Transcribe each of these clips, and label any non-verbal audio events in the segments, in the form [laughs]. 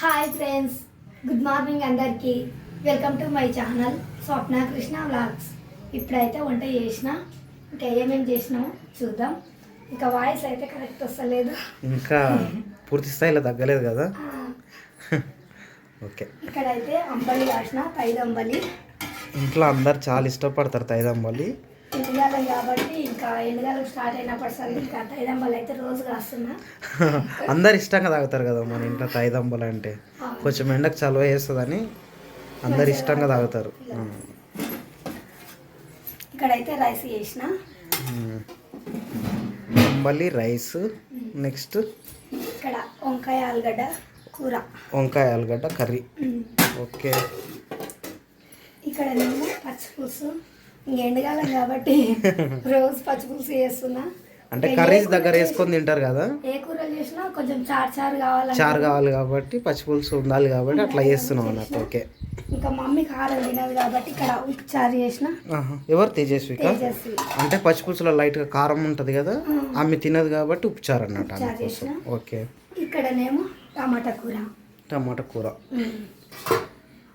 Hi friends good morning అందరికీ. Welcome to my channel Swapna Krishna vlogs ఇప్పుడైతే వంట చేసిన ఇంకా ఏమేమి చేసినామో చూద్దాం. ఇంకా వాయిస్ అయితే కరెక్ట్ వస్తలేదు. ఇంకా పూర్తి స్థాయిలో తగ్గలేదు కదా? ఓకే. ఇక్కడైతే అంబలి కాసిన తైదు అంబలి ఇంట్లో అందరు చాలా ఇష్టపడతారు తైదమ్మలి కాబట్టి ఇంకా స్టార్ట్ అయినప్పటి సరే ఇంకా తైదు అంబలి అయితే రోజు కాస్తున్నా. [laughs] అందరు ఇష్టంగా తాగుతారు కదా మన ఇంట్లో తైదమ్మలు అంటే. కొంచెం ఎండకు చలువ వేస్తుందని అందరు ఇష్టంగా తాగుతారు. ఇక్కడైతే రైస్ చేసిన. అంబలి రైస్ నెక్స్ట్. ఇక్కడ వంకాయ ఆలుగడ్డ కూర. వంకాయ ఆలుగడ్డ కర్రీ. ఓకే. ఇక్కడ పచ్చిపులుసు. ఎండకాలం కాబట్టి [laughs] రోజు పచ్చిపులుసు చేస్తున్నా. అంటే కర్రీస్ దగ్గర వేసుకొని తింటారు కదా? ఏ కూర చేసినా కొంచెం చారు చారు కావాలని చారు కావాలి కాబట్టి పచ్చిపులుసు ఉండాలి కాబట్టి అట్లా చేస్తున్నాం అన్నట్టు ఓకే. ఇంకా మమ్మీ కారం తినదు కాబట్టి ఇక్కడ ఉప్పు చారు చేసిన. ఎవరు తేజస్వి. అంటే పచ్చిపులుసులో లైట్గా కారం ఉంటుంది కదా ఆమె తినదు కాబట్టి ఉపచారు అన్నట్టు చారు ఓకే. ఇక్కడనేమో టమాటా కూర. టమాటా కూర.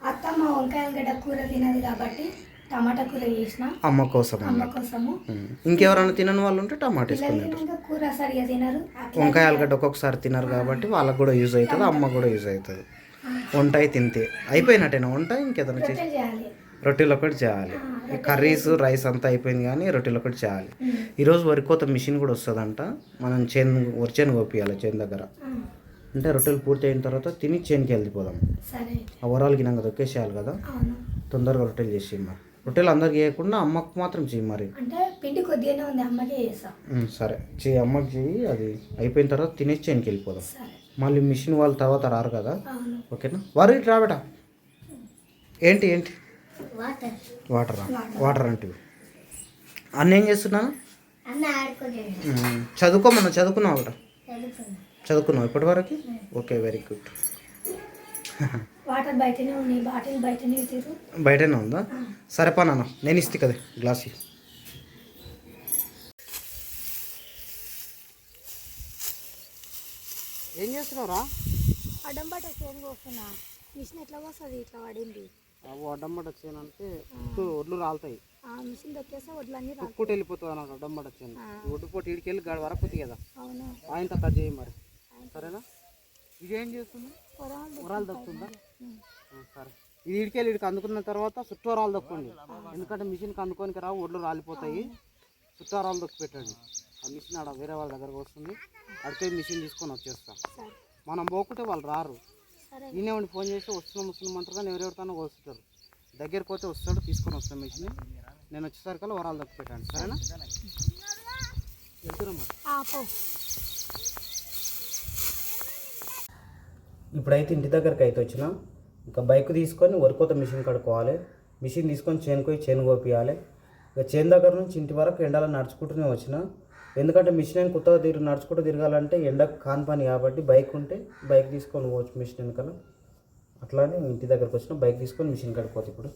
అత్తమ్మ వంకాయలగడ్డ కూర తినదు కాబట్టి టమాటా కూర చేసిన. అమ్మ కోసం అమ్మ కోసము. ఇంకెవరైనా తినని వాళ్ళు ఉంటే టమాటా పిల్లలు వేసుకుని తినక కూర సరిగా తినరు. వంకాయ ఆలుగడ్డ ఒక్కొక్కసారి తినరు కాబట్టి వాళ్ళకు కూడా యూజ్ అవుతుంది అమ్మ కూడా యూజ్ అవుతుంది. వంట తింతే అయిపోయినట్టేనా? వంట ఇంకేదైనా చేసి రొట్టెలు ఒకటి చేయాలి. ఈ కర్రీస్ రైస్ అంతా అయిపోయింది కానీ రొట్టెలు ఒకటి చేయాలి. ఈరోజు వరి కోత మిషన్ కూడా వస్తుందంట. మనం చేను వరి చేను కోపియాలి చేను దగ్గర. అంటే రొట్టెలు పూర్తి అయిన తర్వాత తిని చేనుకి వెళ్ళిపోదాం. ఆ వరాలు గినంగా దొక్కేసేయాలి కదా? తొందరగా రొట్టెలు చేసి మరి. రొట్టెలు అందరికి చేయకుండా అమ్మకు మాత్రం చెయ్యి మరి. అంటే పిండి కొద్దిగానే ఉంది అమ్మకే సరే. చెయ్యి అమ్మకి చెయ్యి అది అయిపోయిన తర్వాత తినేసి చేనుకి వెళ్ళిపోదాం. మళ్ళీ మిషన్ వాళ్ళ తర్వాత రారు కదా? ఓకేనా? వారు ఇటు రాబేట ఏంటి ఏంటి? వాటర్. వాటరా? వాటర్. అంటే అన్న ఏం చేస్తున్నాను? చదువుకోమన్నా చదువుకున్నావు ఒకట చదువుకున్నావు ఇప్పటి వరకు? Okay very good. వాటర్ బయటనే ఉన్నాయి బాటిల్ బయటనే తీరు బయటనే ఉందా? సరే పా నాన్న నేను ఇస్తే కదా గ్లాస్. ఏం చేస్తున్నావురా? అడ్డం బట్ట చేను కోస్తున్నా. మిషన్ ఎట్లా వస్తుంది ఇట్లా పడింది. అడ్డంబడి వచ్చానంటే ఒడ్లు రాలుతాయి. ఆ మిషన్ దొక్కేస్తే వడ్లన్నీ రా కుక్కుటి వెళ్ళిపోతుంది అన్నమాట అడ్డంబడి వచ్చాను ఒడ్డు పోటీ ఇడికి వెళ్ళి గాడి వరకు కదా. అవును. ఆయనతో కట్ చేయి మరి. సరేనా? ఇదేం చేస్తుంది? ఉరాలు దొక్కుతుందా? సరే. ఇది ఇడికెళ్ళి ఇడికి అందుకున్న తర్వాత చుట్టూరాలు దొక్కండి. ఎందుకంటే మిషన్కి అందుకోనికి రావు ఒడ్లు రాలిపోతాయి. చుట్టూరాలు దొక్కి పెట్టండి. ఆ మిషన్ ఆడ వేరే వాళ్ళ దగ్గరకు వస్తుంది. అడితే మిషన్ తీసుకొని వచ్చేస్తా. మనం పోకుంటే వాళ్ళు రారు. సరే. నేనే ఉండి ఫోన్ చేస్తే వస్తున్నాం వస్తున్నాం అంటారు కానీ ఎవరెవరితోనో వస్తుంటారు దగ్గరికి పోతే వస్తాడు తీసుకొని వస్తాం మిషన్. నేను వచ్చేసరికల్లా వరాలు దొక్కి పెట్టండి. సరేనా? వెళ్తున్నాం మరి ఆపో ఇప్పుడైతే ఇంటి దగ్గరికి అయితే వచ్చిన ఇంకా బైక్ తీసుకొని వరికోత మిషన్ కడుక్కోవాలి. మిషన్ తీసుకొని చేను పోయి చేను కోపియాలి. ఇక చేను దగ్గర నుంచి ఇంటి వరకు ఎండలో నడుచుకుంటూనే వచ్చిన. ఎందుకంటే మిషన్ ఏం కొత్తగా తిరిగి నడుచుకుంటూ తిరగాలంటే ఎండ కాని పని కాబట్టి బైక్ ఉంటే బైక్ తీసుకొని పోవచ్చు మిషన్ వెనకాల. అట్లానే ఇంటి దగ్గరకు వచ్చిన బైక్ తీసుకొని మిషన్ కడుక్కోవచ్చు ఇప్పుడు.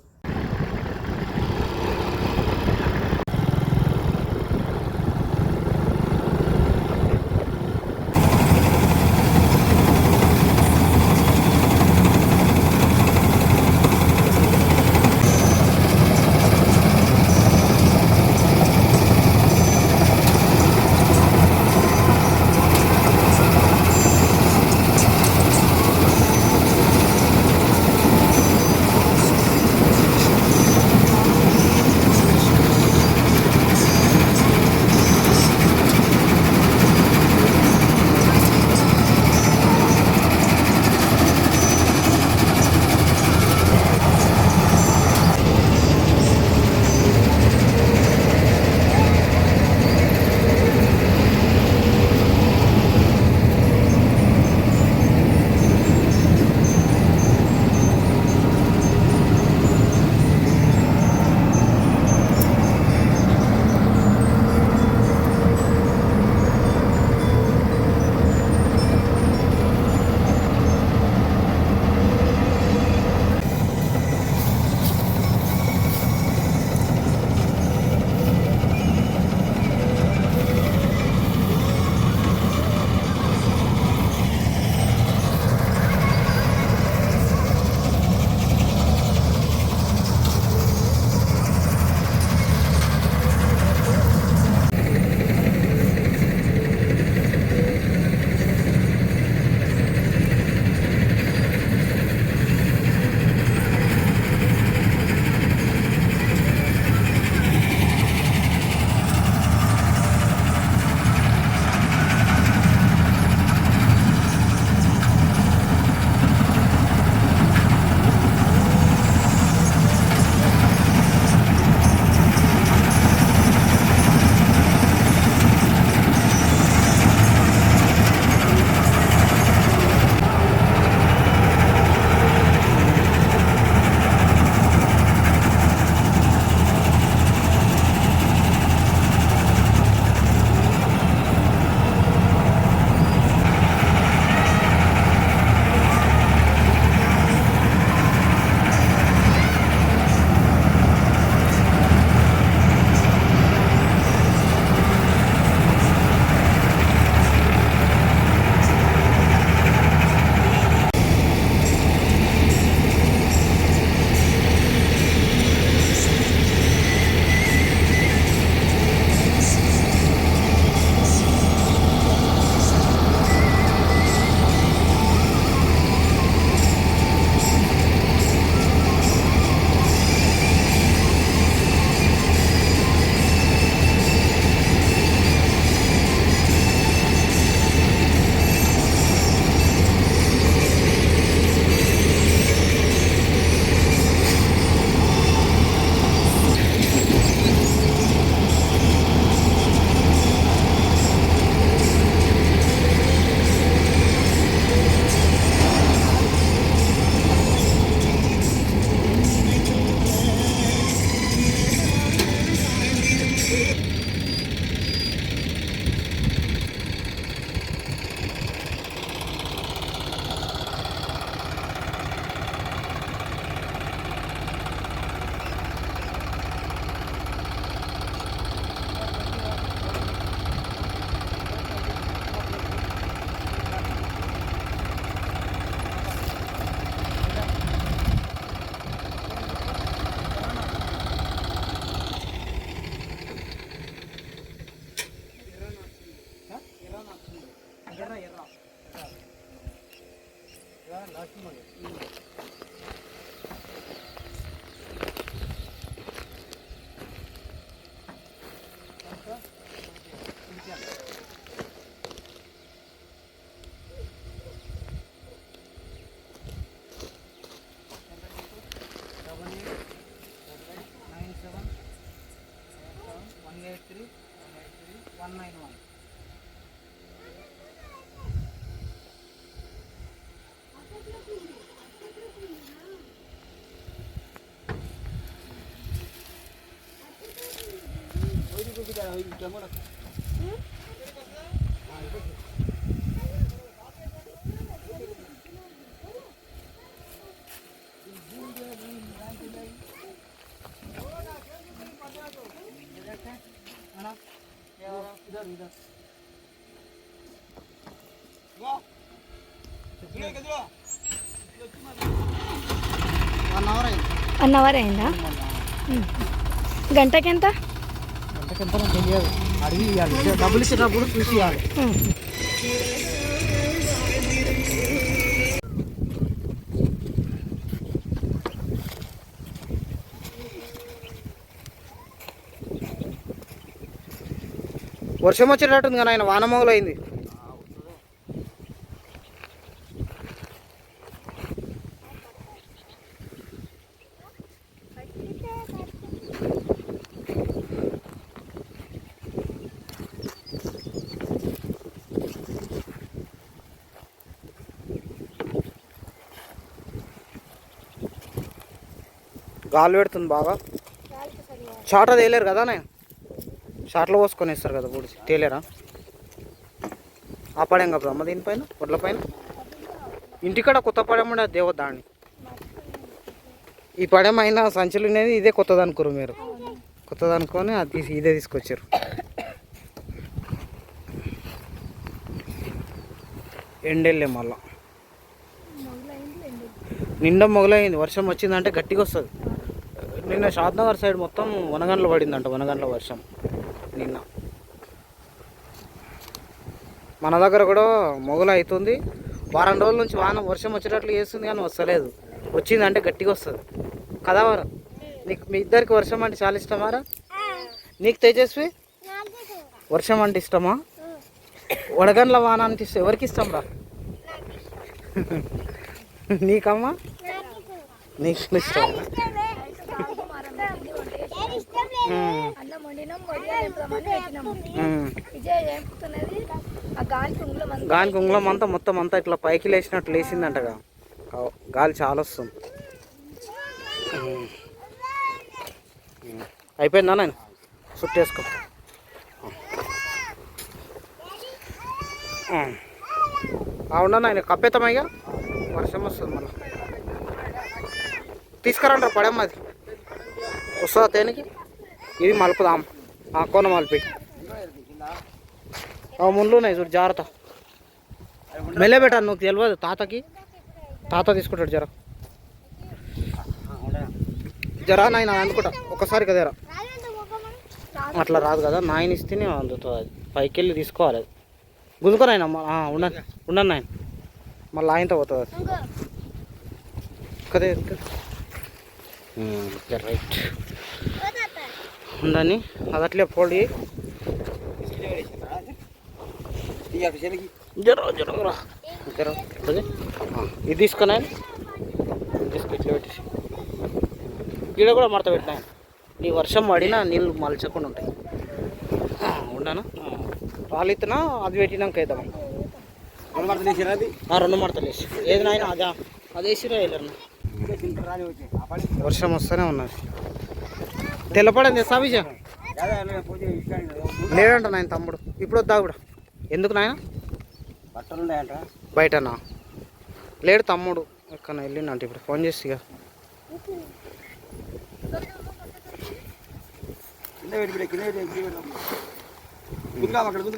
ఇద్దరు ఇద్దరు వన్ అవర్ అయింది వన్ అవర్ అయిందా ఉమ్. గంటకి ఎంత ఎంతకెంత నాకు తెలియదు అడిగి ఇవ్వాలి డబ్బులు ఇచ్చేటప్పుడు చూసి ఇవ్వాలి వర్షం వచ్చేటట్టుంది కానీ ఆయన వానమోగలు గాలి పెడుతుంది బాగా చాట తేలేరు కదా నేను షార్ట్లో పోసుకొని వేస్తారు కదా పొడి తేలేరా? ఆ పడేం కదా అమ్మ దీనిపైన? వడ్ల పైన? ఇంటికాడ కొత్త పడేం దేవత దాన్ని ఈ పడేం అయినా సంచులు అనేది ఇదే కొత్తది అనుకోరు మీరు. కొత్తది అనుకొని అది తీసి ఇదే తీసుకొచ్చారు. ఎండెళ్ళే మళ్ళా. నిండా మొగలైంది. వర్షం వచ్చిందంటే గట్టిగా వస్తుంది. నిన్న షాద్నగర్ సైడ్ మొత్తం వనగండ్ల పడిందంట వనగండ్ల వర్షం నిన్న. మన దగ్గర కూడా మొగలు అవుతుంది వారం రోజుల నుంచి వాన వర్షం వచ్చేటట్లు చేస్తుంది కానీ వస్తలేదు. వచ్చిందంటే గట్టిగా వస్తుంది. కదా వారు? నీకు మీ ఇద్దరికి వర్షం అంటే చాలా ఇష్టమారా నీకు తేజస్వి? వర్షం అంటే ఇష్టమా? వడగండ్ల వాన అంటే ఇష్టం. ఎవరికి ఇష్టం రా? నీకమ్మా? నీకు ఇష్టం ఉమ్, అన్నం వండినాం వడియాలు ఆ గాలి కుంగులో మంది గాలి కుంగులం అంతా మొత్తం అంతా ఇట్లా పైకి లేచినట్టు లేచిందంటగా గాలి చాలా వస్తుంది. అయిపోయిందా నేను చుట్టేసుకో అవునా నాయన కప్పేతామయ్యా వర్షం వస్తుంది మళ్ళీ. తీసుకురండి పడేమ్మ అది. వస్తుందా తేనికి? ఇది మలుపుదాం. ఆ కోన మలిపి. ముండ్లు ఉన్నాయి చూడు జాగ్రత్త. మెల్లె పెట్టాను నువ్వు తెలియదు తాతకి. తాత తీసుకుంటాడు జర. జరా నాయన అందుకుంటా ఒకసారి కదేరా అట్లా రాదు కదా నాయన ఇస్తేనే అందుతుంది అది. పైకి వెళ్ళి తీసుకోవాలి అది. గుంజుకొని ఆయన ఉండను ఉండను నాయన. మళ్ళీ ఆయనతో పోతుంది అది. కదే రైట్. ఉండని అది అట్లే పోడి జర జర జర అదే? ఇది తీసుకున్నా పెట్టేసి. గీడ కూడా మడత పెట్టినా. నీ వర్షం పడినా నీళ్ళు మలచకుండా ఉంటాయి. ఉండనా? రాలిత్తునా అది పెట్టినాక వేద్దాం. ఆ, రెండు మడతలు వేసి. ఏది నాయన? అదా. అది వేసిరా వెళ్ళరు వర్షం వస్తూనే ఉన్నది. తెల్లపడింది సాబిజా లేడంట నాయన తమ్ముడు. ఇప్పుడు వద్దా కూడా ఎందుకు నాయన? బయటనా? లేడు తమ్ముడు. ఎక్కడ వెళ్ళిండంట ఇప్పుడు. ఫోన్ చేసి ఇక.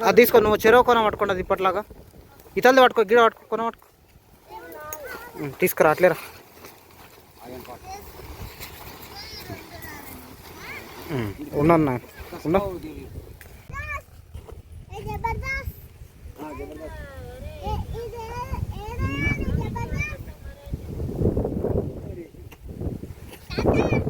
అది తీసుకో నువ్వు చెరువు కొన పట్టుకోండి ఇప్పట్లాగా. ఇతలది పట్టుకో గిడ పట్టుకో కొన పట్టుకో. తీసుకురా అట్లేరా ਉਹਨਾਂ ਨਾਲ ਉਹਨਾਂ Thank.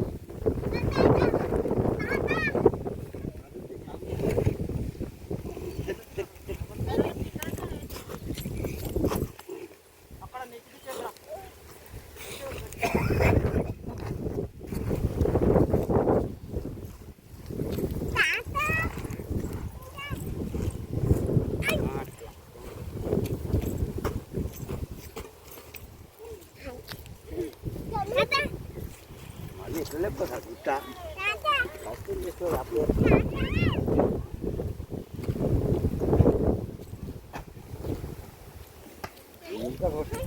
ఉం, ఉన్నాను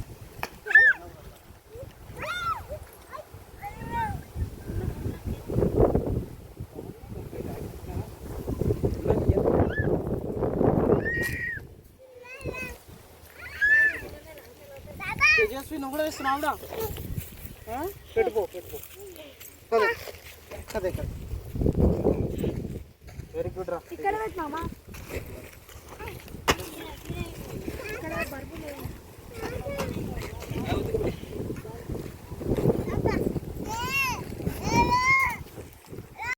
నాయన ఉన్నా తేజస్వి నువ్వు కూడా వేస్తున్నావురా పెట్టుకో పెట్టుకో కదే కదే కదే వెరీ గుడ్ రా. ఇక్కడ పెట్టినామా